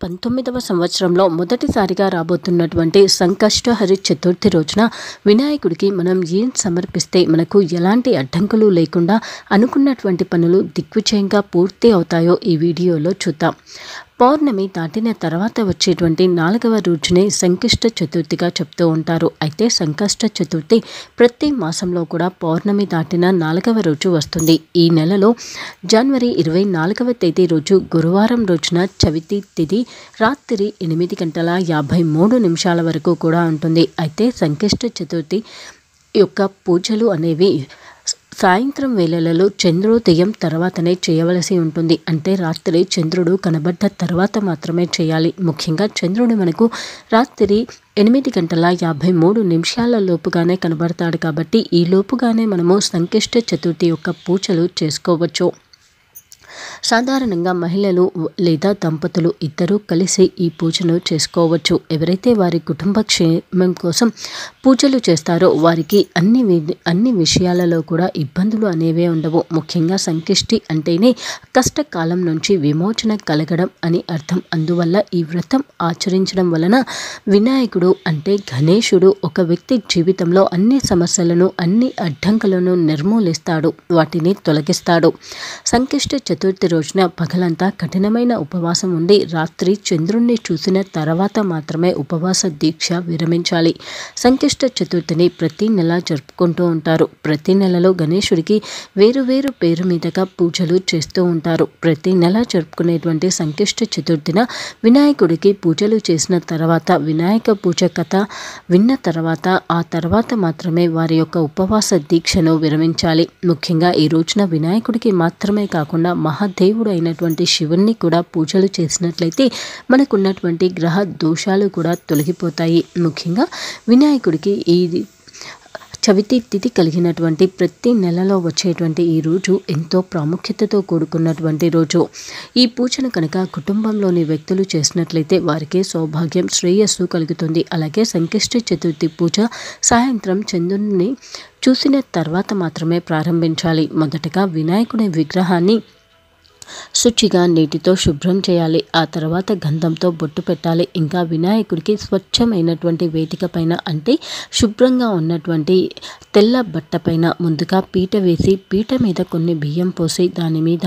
పంతొమ్మిదవ సంవత్సరంలో మొదటిసారిగా రాబోతున్నటువంటి సంకష్టహరి చతుర్థి రోజున వినాయకుడికి మనం ఏం సమర్పిస్తే మనకు ఎలాంటి అడ్డంకులు లేకుండా అనుకున్నటువంటి పనులు దిగ్విజయంగా పూర్తి అవుతాయో ఈ వీడియోలో చూద్దాం. పౌర్ణమి దాటిన తర్వాత వచ్చేటువంటి నాలుగవ రోజునే సంకష్ట చతుర్థిగా చెప్తూ ఉంటారు. అయితే సంకష్ట చతుర్థి ప్రతి మాసంలో కూడా పౌర్ణమి దాటిన నాలుగవ రోజు వస్తుంది. ఈ నెలలో జనవరి ఇరవై నాలుగవ తేదీ రోజు గురువారం రోజున చవితి తిది రాత్రి ఎనిమిది గంటల యాభై మూడు నిమిషాల వరకు కూడా ఉంటుంది. అయితే సంకష్ట చతుర్థి యొక్క పూజలు అనేవి సాయంత్రం వేళలలో చంద్రోదయం తర్వాతనే చేయవలసి ఉంటుంది. అంటే రాత్రి చంద్రుడు కనబడ్డ తర్వాత మాత్రమే చేయాలి. ముఖ్యంగా చంద్రుడు మనకు రాత్రి ఎనిమిది గంటల యాభై మూడు నిమిషాల లోపుగానే కనబడతాడు కాబట్టి ఈ లోపుగానే మనము సంకష్ట చతుర్థి యొక్క పూజలు చేసుకోవచ్చు. సాధారణంగా మహిళలు లేదా దంపతులు ఇద్దరూ కలిసి ఈ పూజను చేసుకోవచ్చు. ఎవరైతే వారి కుటుంబ క్షేమం కోసం పూజలు చేస్తారో వారికి అన్ని వి- అన్ని విషయాలలో కూడా ఇబ్బందులు అనేవే ఉండవు. ముఖ్యంగా సంకిష్టి అంటేనే కష్టకాలం నుంచి విమోచన కలగడం అని అర్థం. అందువల్ల ఈ వ్రతం ఆచరించడం వలన వినాయకుడు అంటే గణేశుడు ఒక వ్యక్తి జీవితంలో అన్ని సమస్యలను అన్ని అడ్డంకులను నిర్మూలిస్తాడు. వాటిని తొలగిస్తాడు. సంకిష్ట చతుర్ చతుర్థి రోజున పగలంతా కఠినమైన ఉపవాసం ఉండి రాత్రి చంద్రుణ్ణి చూసిన తర్వాత మాత్రమే ఉపవాస దీక్ష విరమించాలి. సంకష్ట చతుర్థిని ప్రతి నెల జరుపుకుంటూ ఉంటారు. ప్రతి నెలలో గణేశుడికి వేరు వేరు పేరు మీదుగా పూజలు చేస్తూ ఉంటారు. ప్రతి నెల జరుపుకునేటువంటి సంకష్ట చతుర్థిన వినాయకుడికి పూజలు చేసిన తర్వాత వినాయక పూజ కథ విన్న తర్వాత ఆ తర్వాత మాత్రమే వారి యొక్క ఉపవాస దీక్షను విరమించాలి. ముఖ్యంగా ఈ రోజున వినాయకుడికి మాత్రమే కాకుండా మహా మహాదేవుడు అయినటువంటి శివుణ్ణి కూడా పూజలు చేసినట్లయితే మనకున్నటువంటి గ్రహ దోషాలు కూడా తొలగిపోతాయి. ముఖ్యంగా వినాయకుడికి ఈ చవితి తిథి కలిగినటువంటి ప్రతి నెలలో వచ్చేటువంటి ఈ రోజు ఎంతో ప్రాముఖ్యతతో కూడుకున్నటువంటి రోజు. ఈ పూజను కనుక కుటుంబంలోని వ్యక్తులు చేసినట్లయితే వారికి సౌభాగ్యం శ్రేయస్సు కలుగుతుంది. అలాగే సంకష్ట చతుర్థి పూజ సాయంత్రం చంద్రుని చూసిన తర్వాత మాత్రమే ప్రారంభించాలి. మొదటగా వినాయకుడి విగ్రహాన్ని శుచిగా నీటితో శుభ్రం చేయాలి. ఆ తర్వాత గంధంతో బొట్టు పెట్టాలి. ఇంకా వినాయకుడికి స్వచ్ఛమైనటువంటి వేదిక పైన అంటే శుభ్రంగా ఉన్నటువంటి తెల్ల బట్ట పైన ముందుగా పీట వేసి పీట మీద కొన్ని బియ్యం పోసి దాని మీద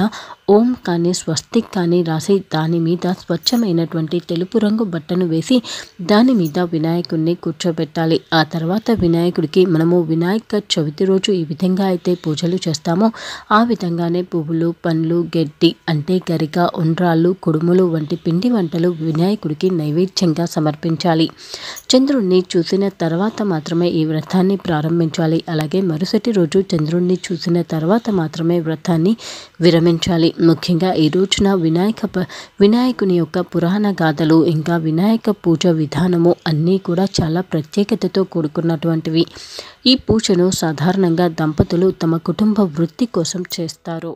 ఓం కానీ స్వస్తిక్ కానీ రాసి దాని మీద స్వచ్ఛమైనటువంటి తెలుపు రంగు బట్టను వేసి దాని మీద వినాయకుడిని కూర్చోబెట్టాలి. ఆ తర్వాత వినాయకుడికి మనము వినాయక చవితి రోజు ఈ విధంగా అయితే పూజలు చేస్తామో ఆ విధంగానే పువ్వులు పండ్లు గడ్డి అంటే గరిక ఉండ్రాళ్ళు కుడుములు వంటి పిండి వంటలు వినాయకుడికి నైవేద్యంగా సమర్పించాలి. చంద్రుణ్ణి చూసిన తర్వాత మాత్రమే ఈ వ్రతాన్ని ప్రారంభించాలి. అలాగే మరుసటి రోజు చంద్రుణ్ణి చూసిన తర్వాత మాత్రమే వ్రతాన్ని విరమించాలి. ముఖ్యంగా ఈ రోజున వినాయక ప- వినాయకుని యొక్క పురాణ గాథలు ఇంకా వినాయక పూజ విధానము అన్నీ కూడా చాలా ప్రత్యేకతతో కూడుకున్నటువంటివి. ఈ పూజను సాధారణంగా దంపతులు తమ కుటుంబ వృత్తి కోసం చేస్తారు.